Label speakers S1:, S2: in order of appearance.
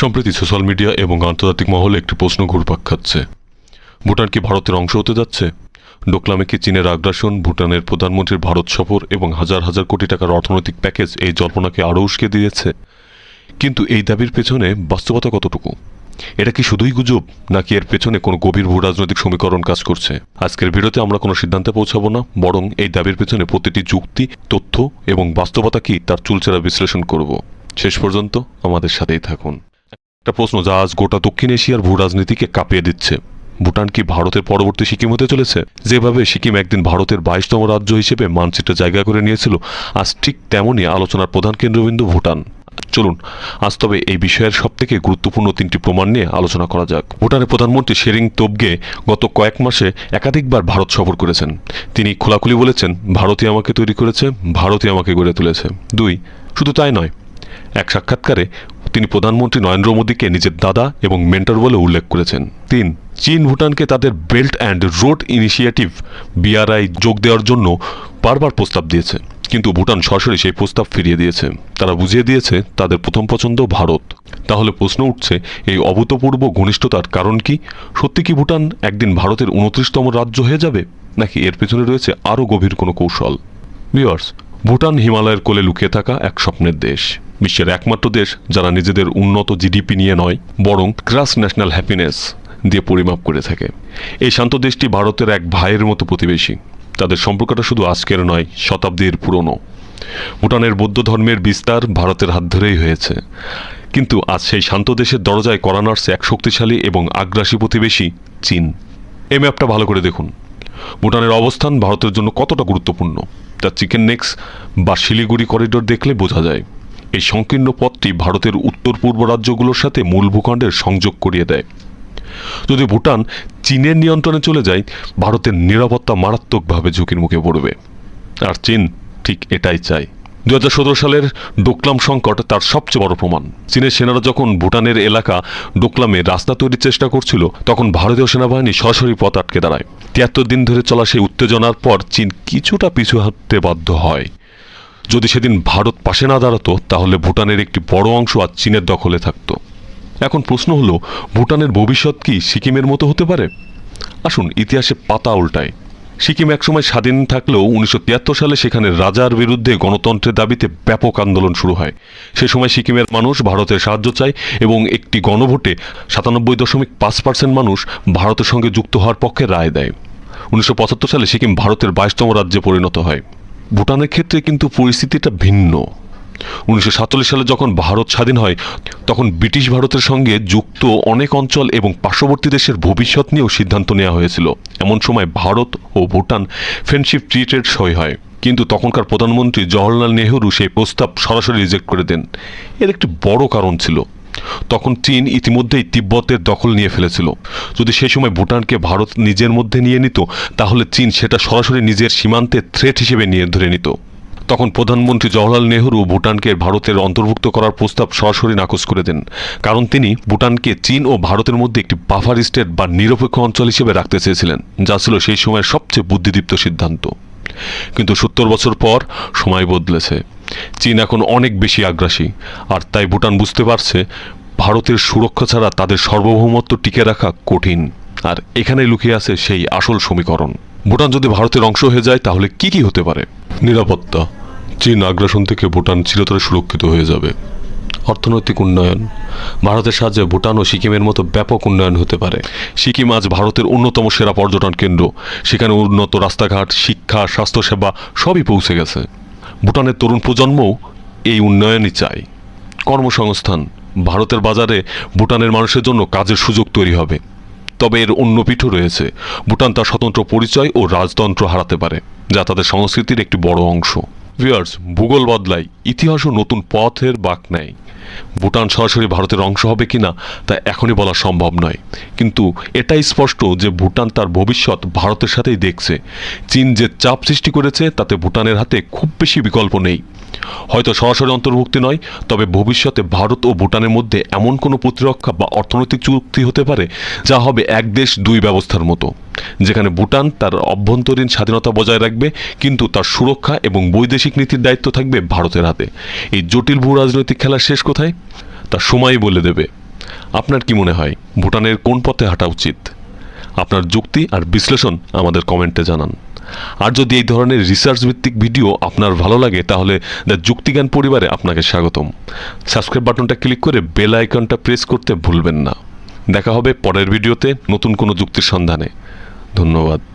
S1: সম্প্রতি social media এবং আন্তর্জাতিক মহলে একটি প্রশ্ন ঘুরপাক খাচ্ছে। ভুটান কি ভারতের অংশ হতে যাচ্ছে? ডোকলামে কি চীনের আগ্রাসন, ভুটানের প্রধানমন্ত্রীর ভারত সফর এবং হাজার হাজার কোটি টাকার অর্থনৈতিক প্যাকেজ এই জল্পনাকে আরও উস্কে দিয়েছে? কিন্তু এই দাবির পেছনে বাস্তবতা কতটুকু? এটা কি শুধুই গুজব, নাকি এর পেছনে কোনো গভীর ভূ রাজনৈতিক সমীকরণ কাজ করছে? আজকের ভিডিওতে আমরা কোনো সিদ্ধান্তে পৌঁছাবো না, বরং এই দাবির পেছনে প্রতিটি যুক্তি, তথ্য এবং বাস্তবতা কি তার চুলচেরা বিশ্লেষণ করব। শেষ পর্যন্ত আমাদের সাথেই থাকুন। একটা প্রশ্ন যা আজ গোটা দক্ষিণ এশিয়ার ভূ রাজনীতিকে কাঁপিয়ে দিচ্ছে। ভুটান কি ভারতের পরবর্তী সিকিম হতে চলেছে? যেভাবে সিকিম একদিন ভারতের বাইশতম রাজ্য হিসেবে মানচিত্রে জায়গা করে নিয়েছিল, আজ ঠিক তেমনই আলোচনার প্রধান কেন্দ্রবিন্দু ভুটান। চলুন, আজ তবে এই বিষয়ের সবথেকে গুরুত্বপূর্ণ তিনটি প্রমাণ নিয়ে আলোচনা করা যাক। ভুটানের প্রধানমন্ত্রী শেরিং তোবগে গত কয়েক মাসে একাধিকবার ভারত সফর করেছেন। তিনি খোলাখুলি বলেছেন, ভারতই আমাকে তৈরি করেছে, ভারতই আমাকে গড়ে তুলেছে। দুই, শুধু তাই নয়, এক সাক্ষাৎকারে তিনি প্রধানমন্ত্রী নরেন্দ্র মোদীকে নিজের দাদা এবং মেন্টর বলে উল্লেখ করেছেন। তিন, চীন ভুটানকে তাদের belt and road initiative BRI যোগ দেওয়ার জন্য বারবার প্রস্তাব দিয়েছে। কিন্তু ভুটান সরাসরি সেই প্রস্তাব ফিরিয়ে দিয়েছে। তারা বুঝিয়ে দিয়েছে, তাদের প্রথম পছন্দ ভারত। তাহলে প্রশ্ন উঠছে, এই অভূতপূর্ব ঘনিষ্ঠতার কারণ কি? সত্যি কি ভুটান একদিন ভারতের উনত্রিশতম রাজ্য হয়ে যাবে? নাকি এর পেছনে রয়েছে আরও গভীর কোনো কৌশল? ভিওয়ার্স ভুটান হিমালয়ের কোলে লুকিয়ে থাকা এক স্বপ্নের দেশ। বিশ্বের একমাত্র দেশ যারা নিজেদের উন্নত জিডিপি নিয়ে নয়, বরং ক্রাস ন্যাশনাল হ্যাপিনেস দিয়ে পরিমাপ করে থাকে। এই শান্ত দেশটি ভারতের এক ভাইয়ের মতো প্রতিবেশী। তাদের সম্পর্কটা শুধু আজকের নয়, শতাব্দীর পুরনো। ভুটানের বৌদ্ধ ধর্মের বিস্তার ভারতের হাত ধরেই হয়েছে। কিন্তু আজ সেই শান্ত দেশের দরজায় করা নাড়ছে এক শক্তিশালী এবং আগ্রাসী প্রতিবেশী চীন। এই ম্যাপটা ভালো করে দেখুন। ভুটানের অবস্থান ভারতের জন্য কতটা গুরুত্বপূর্ণ তার চিকেন নেক্স বা শিলিগুড়ি করিডোর দেখলে বোঝা যায়। এই সংকীর্ণ পথটি ভারতের উত্তর পূর্ব রাজ্যগুলোর সাথে মূল ভূখণ্ডের সংযোগ করিয়ে দেয়। যদি ভুটান চীনের নিয়ন্ত্রণে চলে যায়, ভারতের নিরাপত্তা মারাত্মকভাবে ঝুঁকির মুখে পড়বে। আর চীন ঠিক এটাই চায়। দু হাজার সতেরো সালের ডোকলাম সংকট তার সবচেয়ে বড় প্রমাণ। চীনের সেনারা যখন ভুটানের এলাকা ডোকলামে রাস্তা তৈরির চেষ্টা করছিল, তখন ভারতীয় সেনাবাহিনী সরাসরি পথ আটকে দাঁড়ায়। তিয়াত্তর দিন ধরে চলা সেই উত্তেজনার পর চীন কিছুটা পিছু হাঁটতে বাধ্য হয়। যদি সেদিন ভারত পাশে না দাঁড়াতো, তাহলে ভুটানের একটি বড় অংশ আজ চীনের দখলে থাকত। এখন প্রশ্ন হলো, ভুটানের ভবিষ্যৎ কি সিকিমের মতো হতে পারে? আসুন, ইতিহাসে পাতা উল্টায় সিকিম একসময় স্বাধীন থাকলেও উনিশশো তিয়াত্তর সালে সেখানে রাজার বিরুদ্ধে গণতন্ত্রের দাবিতে ব্যাপক আন্দোলন শুরু হয়। সে সময় সিকিমের মানুষ ভারতের সাহায্য চায় এবং একটি গণভোটে সাতানব্বই দশমিক পাঁচ পার্সেন্ট মানুষ ভারতের সঙ্গে যুক্ত হওয়ার পক্ষে রায় দেয়। উনিশশো পঁচাত্তর সালে সিকিম ভারতের বাইশতম রাজ্যে পরিণত হয়। ভুটানের ক্ষেত্রে কিন্তু পরিস্থিতিটা ভিন্ন। উনিশশো সাতচল্লিশ সালে যখন ভারত স্বাধীন হয়, তখন ব্রিটিশ ভারতের সঙ্গে যুক্ত অনেক অঞ্চল এবং পার্শ্ববর্তী দেশের ভবিষ্যৎ নিয়েও সিদ্ধান্ত নেওয়া হয়েছিল। এমন সময় ভারত ও ভুটান ফ্রেন্ডশিপ ট্রিটেড সই হয়। কিন্তু তখনকার প্রধানমন্ত্রী জওহরলাল নেহরু সেই প্রস্তাব সরাসরি রিজেক্ট করে দেন। এর একটি বড় কারণ ছিল। তখন চীন ইতিমধ্যেই তিব্বতের দখল নিয়ে ফেলেছিল। যদি সেই সময় ভুটানকে ভারত নিজের মধ্যে নিয়ে নিত, তাহলে চীন সেটা সরাসরি নিজের সীমান্তে থ্রেট হিসেবে নিয়ে ধরে নিত। তখন প্রধানমন্ত্রী জওহরলাল নেহরু ভুটানকে ভারতের অন্তর্ভুক্ত করার প্রস্তাব সরাসরি নাকচ করে দেন, কারণ তিনি ভুটানকে চীন ও ভারতের মধ্যে একটি বাফার স্টেট বা নিরপেক্ষ অঞ্চল হিসেবে রাখতে চেয়েছিলেন, যা ছিল সেই সময়ের সবচেয়ে বুদ্ধিদীপ্ত সিদ্ধান্ত। কিন্তু সত্তর বছর পর সময় বদলেছে। চীন এখন অনেক বেশি আগ্রাসী, আর তাই ভুটান বুঝতে পারছে ভারতের সুরক্ষা ছাড়া তাদের সার্বভৌমত্ব টিকে রাখা কঠিন। আর এখানেই লুকিয়ে আছে সেই আসল সমীকরণ। ভুটান যদি ভারতের অংশ হয়ে যায়, তাহলে কি কি হতে পারে? নিরাপত্তা। চীন আগ্রাসন থেকে ভুটান চিরতরে সুরক্ষিত হয়ে যাবে। অর্থনৈতিক উন্নয়ন। ভারতের সাহায্যে ভুটান ও সিকিমের মতো ব্যাপক উন্নয়ন হতে পারে। সিকিম আজ ভারতের অন্যতম সেরা পর্যটন কেন্দ্র। সেখানে উন্নত রাস্তাঘাট, শিক্ষা, স্বাস্থ্যসেবা সবই পৌঁছে গেছে। ভুটানের তরুণ প্রজন্মও এই উন্নয়নই চায়। কর্মসংস্থান। ভারতের বাজারে ভুটানের মানুষের জন্য কাজের সুযোগ তৈরি হবে। তবে এর অন্য পিঠও রয়েছে। ভুটান তার স্বতন্ত্র পরিচয় ও রাজতন্ত্র হারাতে পারে, যা তাদের সংস্কৃতির একটি বড় অংশ। ভিউয়ার্স ভূগোল বদলায়। ইতিহাসও নতুন পথের বাক নেয়। ভুটান সরাসরি ভারতের অংশ হবে কিনা, তা এখনই বলা সম্ভব নয়। কিন্তু এটাই স্পষ্ট যে ভুটান তার ভবিষ্যৎ ভারতের সাথেই দেখছে। চীন যে চাপ সৃষ্টি করেছে, তাতে ভুটানের হাতে খুব বেশি বিকল্প নেই। হয়তো সরাসরি অন্তর্ভুক্তি নয়, তবে ভবিষ্যতে ভারত ও ভুটানের মধ্যে এমন কোনো প্রতিরক্ষা বা অর্থনৈতিক চুক্তি হতে পারে যা হবে এক দেশ দুই ব্যবস্থার মতো, যেখানে ভুটান তার অভ্যন্তরীণ স্বাধীনতা বজায় রাখবে, কিন্তু তার সুরক্ষা এবং বৈদেশিক নীতির দায়িত্ব থাকবে ভারতের হাতে। এই জটিল ভূ রাজনৈতিক খেলার শেষ কোথায়? তা সময়ই বলে দেবে। আপনার কি মনে হয়, ভুটানের কোন পথে হাঁটা উচিত? আপনার যুক্তি আর বিশ্লেষণ আমাদের কমেন্টে জানান। আর যদি এই ধরনের রিসার্চ ভিত্তিক ভিডিও আপনার ভালো লাগে, তাহলে দ্য যুক্তিজ্ঞান পরিবারে আপনাকে স্বাগতম। সাবস্ক্রাইব বাটনটা ক্লিক করে বেল আইকনটা প্রেস করতে ভুলবেন না। দেখা হবে পরের ভিডিওতে নতুন কোনো যুক্তির সন্ধানে। ধন্যবাদ।